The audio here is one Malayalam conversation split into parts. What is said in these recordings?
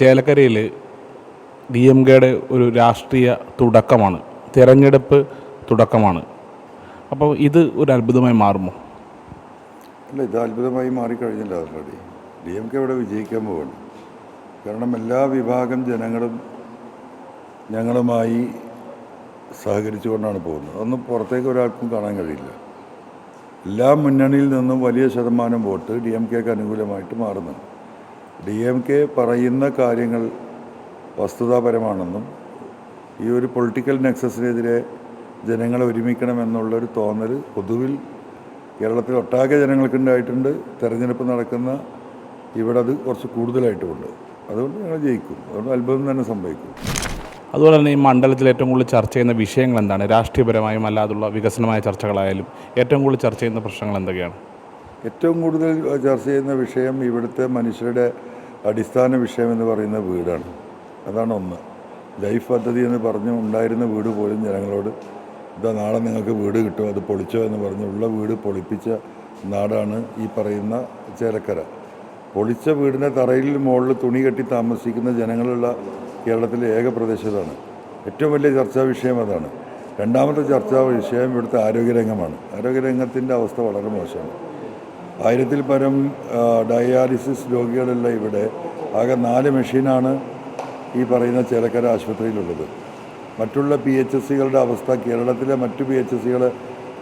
ചേലക്കരയിൽ ഡി എം കെയുടെ ഒരു രാഷ്ട്രീയ തുടക്കമാണ്. തിരഞ്ഞെടുപ്പ് തുടക്കമാണ്. അപ്പോൾ ഇത് ഒരു അത്ഭുതമായി മാറുമോ? അല്ല ഇത് അത്ഭുതമായി മാറിക്കഴിഞ്ഞില്ല ഓൾറെഡി. ഡി എം കെ ഇവിടെ വിജയിക്കാൻ പോവാണ്. കാരണം എല്ലാ വിഭാഗം ജനങ്ങളും ഞങ്ങളുമായി സഹകരിച്ചുകൊണ്ടാണ് പോകുന്നത്. അതൊന്നും പുറത്തേക്ക് ഒരാൾക്കും കാണാൻ കഴിയില്ല. എല്ലാ മുന്നണിയിൽ നിന്നും വലിയ ശതമാനം വോട്ട് ഡി എം കെക്ക് അനുകൂലമായിട്ട് മാറുന്നുണ്ട്. ഡി എം കെ പറയുന്ന കാര്യങ്ങൾ വസ്തുതാപരമാണെന്നും ഈ ഒരു പൊളിറ്റിക്കൽ നെക്സസിനെതിരെ ജനങ്ങളെ ഒരുമിക്കണമെന്നുള്ളൊരു തോന്നൽ പൊതുവിൽ കേരളത്തിൽ ഒട്ടാകെ ജനങ്ങൾക്കുണ്ടായിട്ടുണ്ട്. തെരഞ്ഞെടുപ്പ് നടക്കുന്ന ഇവിടെ അത് കുറച്ച് കൂടുതലായിട്ടുമുണ്ട്. അതുകൊണ്ട് ഞങ്ങൾ ജയിക്കും. അതുകൊണ്ട് അത്ഭുതം തന്നെ സംഭവിക്കും. അതുപോലെ തന്നെ ഈ മണ്ഡലത്തിൽ ഏറ്റവും കൂടുതൽ ചർച്ച ചെയ്യുന്ന വിഷയങ്ങൾ എന്താണ്? രാഷ്ട്രീയപരമായും അല്ലാതുള്ള വികസനമായ ചർച്ചകളായാലും ഏറ്റവും കൂടുതൽ ചർച്ച ചെയ്യുന്ന പ്രശ്നങ്ങൾ എന്തൊക്കെയാണ്? ഏറ്റവും കൂടുതൽ ചർച്ച ചെയ്യുന്ന വിഷയം ഇവിടുത്തെ മനുഷ്യരുടെ അടിസ്ഥാന വിഷയം എന്ന് പറയുന്ന വീടാണ്. അതാണ് ഒന്ന്. ലൈഫ് പദ്ധതി എന്ന് പറഞ്ഞ് ഉണ്ടായിരുന്ന വീട് പോലും ജനങ്ങളോട് ഇതാ നാളെ നിങ്ങൾക്ക് വീട് കിട്ടും അത് പൊളിച്ചോ എന്ന് പറഞ്ഞ് ഉള്ള വീട് പൊളിപ്പിച്ച നാടാണ് ഈ പറയുന്ന ചേലക്കര. പൊളിച്ച വീടിന്റെ തറയിൽ മുകളിൽ തുണി കെട്ടി താമസിക്കുന്ന ജനങ്ങളുള്ള കേരളത്തിലെ ഏക പ്രദേശത്താണ്. ഏറ്റവും വലിയ ചർച്ചാ വിഷയം അതാണ്. രണ്ടാമത്തെ ചർച്ചാ വിഷയം ഇവിടുത്തെ ആരോഗ്യരംഗമാണ്. ആരോഗ്യരംഗത്തിന്റെ അവസ്ഥ വളരെ മോശമാണ്. ആയിരത്തിൽ പരം ഡയാലിസിസ് രോഗികളുള്ള ഇവിടെ ആകെ നാല് മെഷീനാണ് ഈ പറയുന്ന ചേലക്കര ആശുപത്രിയിലുള്ളത്. മറ്റുള്ള പി എച്ച് എസ് സികളുടെ അവസ്ഥ കേരളത്തിലെ മറ്റു പി എച്ച് എസ് സികളെ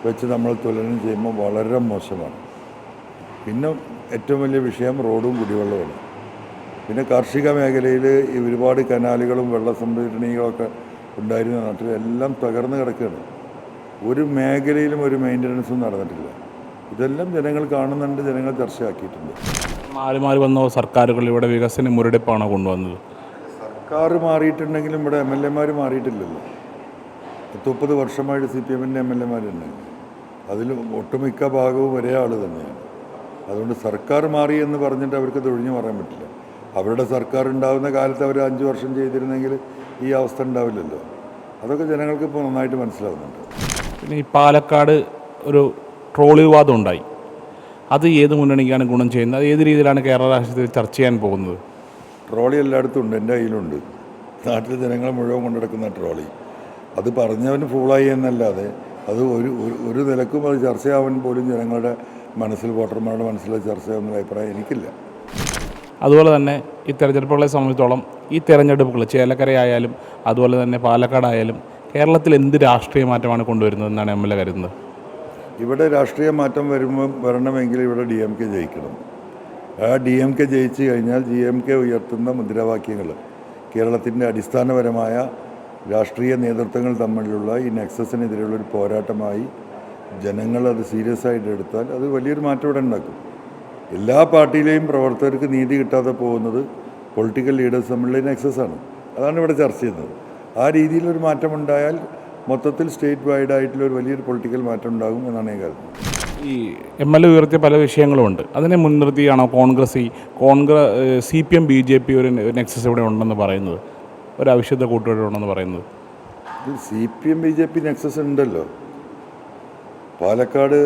വെച്ച് നമ്മൾ തുലനം ചെയ്യുമ്പോൾ വളരെ മോശമാണ്. പിന്നെ ഏറ്റവും വലിയ വിഷയം റോഡും കുടിവെള്ളവും പിന്നെ കാർഷിക മേഖലയിൽ ഈ ഒരുപാട് കനാലുകളും വെള്ള സംഭരണികളൊക്കെ ഉണ്ടായിരുന്ന നാട്ടിൽ എല്ലാം തകർന്ന് കിടക്കുകയാണ്. ഒരു മേഖലയിലും ഒരു മെയിന്റനൻസും നടന്നിട്ടില്ല. ഇതെല്ലാം ജനങ്ങൾ കാണുന്നുണ്ട് ജനങ്ങൾ ചർച്ചയാക്കിയിട്ടുണ്ട്. മാറി മാറി വന്ന സർക്കാരുകൾ ഇവിടെ വികസന മുരടിപ്പാണോ കൊണ്ടുവന്നത്? സർക്കാർ മാറിയിട്ടുണ്ടെങ്കിലും ഇവിടെ എം എൽ എമാർ മാറിയിട്ടില്ലല്ലോ. പത്ത് മുപ്പത് വർഷമായിട്ട് സി പി എമ്മിന്റെ എം എൽ എമാരുണ്ടെങ്കിൽ അതിൽ ഒട്ടുമിക്ക ഭാഗവും ഒരേ ആൾ തന്നെയാണ്. അതുകൊണ്ട് സർക്കാർ മാറി എന്ന് പറഞ്ഞിട്ട് അവർക്ക് തൊഴിഞ്ഞു പറയാൻ പറ്റില്ല. അവരുടെ സർക്കാർ ഉണ്ടാകുന്ന കാലത്ത് അവർ അഞ്ച് വർഷം ചെയ്തിരുന്നെങ്കിൽ ഈ അവസ്ഥ ഉണ്ടാവില്ലല്ലോ. അതൊക്കെ ജനങ്ങൾക്ക് ഇപ്പോൾ നന്നായിട്ട് മനസ്സിലാവുന്നുണ്ട്. പിന്നെ ഈ പാലക്കാട് ഒരു ട്രോളി വിവാദം ഉണ്ടായി. അത് ഏത് മുന്നണിക്കാണ് ഗുണം ചെയ്യുന്നത്? അത് ഏത് രീതിയിലാണ് കേരള രാഷ്ട്രീയത്തിൽ ചർച്ച ചെയ്യാൻ പോകുന്നത്? ട്രോളി എല്ലായിടത്തും ഉണ്ട് എന്റെ കയ്യിലുണ്ട്. നാട്ടിലെ ജനങ്ങൾ മുഴുവൻ കൊണ്ടെടുക്കുന്ന ട്രോളി. അത് പറഞ്ഞവന് ഫൂളായി എന്നല്ലാതെ അത് ഒരു ഒരു- ഒരു നിലക്കും അത് ചർച്ചയാവാൻ പോലും ജനങ്ങളുടെ മനസ്സിൽ വോട്ടർമാരുടെ മനസ്സിൽ ചർച്ചയാവുന്ന അഭിപ്രായം എനിക്കില്ല. അതുപോലെ തന്നെ ഈ തെരഞ്ഞെടുപ്പുകളെ സംബന്ധിച്ചോളം ഈ തെരഞ്ഞെടുപ്പുകൾ ചേലക്കരയായാലും അതുപോലെ തന്നെ പാലക്കാടായാലും കേരളത്തിൽ എന്ത് രാഷ്ട്രീയ മാറ്റമാണ് കൊണ്ടുവരുന്നതെന്നാണ് എം എൽ എ കരുതുന്നത്? ഇവിടെ രാഷ്ട്രീയ മാറ്റം വരുമ്പോൾ വരണമെങ്കിൽ ഇവിടെ ഡി എം കെ ജയിക്കണം. ആ ഡി എം കെ ജയിച്ചു കഴിഞ്ഞാൽ ഡി എം കെ ഉയർത്തുന്ന മുദ്രാവാക്യങ്ങൾ കേരളത്തിന്റെ അടിസ്ഥാനപരമായ രാഷ്ട്രീയ നേതൃത്വങ്ങൾ തമ്മിലുള്ള ഈ നെക്സസിനെതിരെയുള്ള ഒരു പോരാട്ടമായി ജനങ്ങൾ അത് സീരിയസ് ആയിട്ട് എടുത്താൽ അത് വലിയൊരു മാറ്റം ഇവിടെ ഉണ്ടാക്കും. എല്ലാ പാർട്ടിയിലെയും പ്രവർത്തകർക്ക് നീതി കിട്ടാതെ പോകുന്നത് പൊളിറ്റിക്കൽ ലീഡേഴ്സ് തമ്മിലുള്ള നെക്സസ് ആണ് അതാണ് ഇവിടെ ചർച്ച ചെയ്യുന്നത്. ആ രീതിയിലൊരു മാറ്റം ഉണ്ടായാൽ മൊത്തത്തിൽ സ്റ്റേറ്റ് വൈഡ് ആയിട്ടുള്ള ഒരു വലിയൊരു പൊളിറ്റിക്കൽ മാറ്റം ഉണ്ടാകും എന്നാണ് ഞാൻ കരുതുന്നത്. ഈ എം എൽ എ ഉയർത്തിയ പല വിഷയങ്ങളുമുണ്ട്. അതിനെ മുൻനിർത്തിയാണോ കോൺഗ്രസ് ഈ Congress C P M B J P ഒരു നെക്സസ് ഇവിടെ ഉണ്ടെന്ന് പറയുന്നത്? ഒരു അവിശുദ്ധ കൂട്ടുകെട്ട് ഉണ്ടെന്ന് പറയുന്നത്? C P M B J P nexus ഉണ്ടല്ലോ. പാലക്കാട്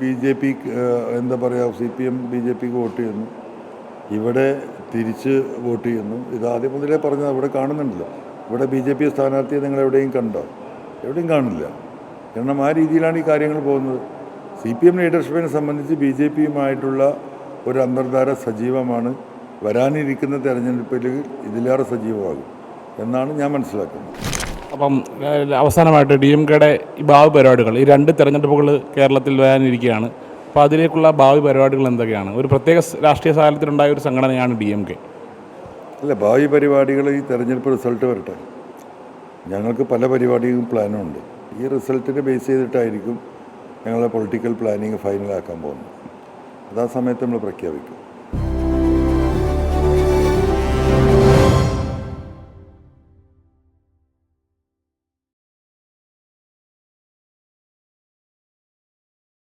ബി ജെ പി എന്താ പറയുക C P M B J പിക്ക് വോട്ട് ചെയ്യുന്നു. ഇവിടെ തിരിച്ച് വോട്ട് ചെയ്യുന്നു. ഇത് ആദ്യം മുതലേ പറഞ്ഞത്. ഇവിടെ കാണുന്നുണ്ടല്ലോ. ഇവിടെ ബി ജെ പി സ്ഥാനാർത്ഥിയെ നിങ്ങൾ എവിടെയും കണ്ടോ? എവിടെയും കാണില്ല. കാരണം ആ രീതിയിലാണ് ഈ കാര്യങ്ങൾ പോകുന്നത്. സി പി എം ലീഡർഷിപ്പിനെ സംബന്ധിച്ച് ബി ജെ പിയുമായിട്ടുള്ള ഒരു അന്തർധാര സജീവമാണ്. വരാനിരിക്കുന്ന തെരഞ്ഞെടുപ്പിൽ ഇതിലേറെ സജീവമാകും എന്നാണ് ഞാൻ മനസ്സിലാക്കുന്നത്. അപ്പം അവസാനമായിട്ട് ഡി എം കെയുടെ ഈ ഭാവി പരിപാടികൾ ഈ രണ്ട് തെരഞ്ഞെടുപ്പുകൾ കേരളത്തിൽ വരാനിരിക്കുകയാണ്. അപ്പോൾ അതിലേക്കുള്ള ഭാവി പരിപാടികൾ എന്തൊക്കെയാണ്? ഒരു പ്രത്യേക രാഷ്ട്രീയ സാഹചര്യത്തിലുണ്ടായ ഒരു സംഘടനയാണ് ഡി എം കെ. അല്ല ഭാവി പരിപാടികൾ ഈ തെരഞ്ഞെടുപ്പ് റിസൾട്ട് വരട്ടെ. ഞങ്ങൾക്ക് പല പരിപാടിയും പ്ലാനുണ്ട്. ഈ റിസൾട്ടിനെ ബേസ് ചെയ്തിട്ടായിരിക്കും ഞങ്ങളുടെ പൊളിറ്റിക്കൽ പ്ലാനിങ് ഫൈനലാക്കാൻ പോകുന്നത്. അത് സമയത്ത് നമ്മൾ പ്രഖ്യാപിക്കും.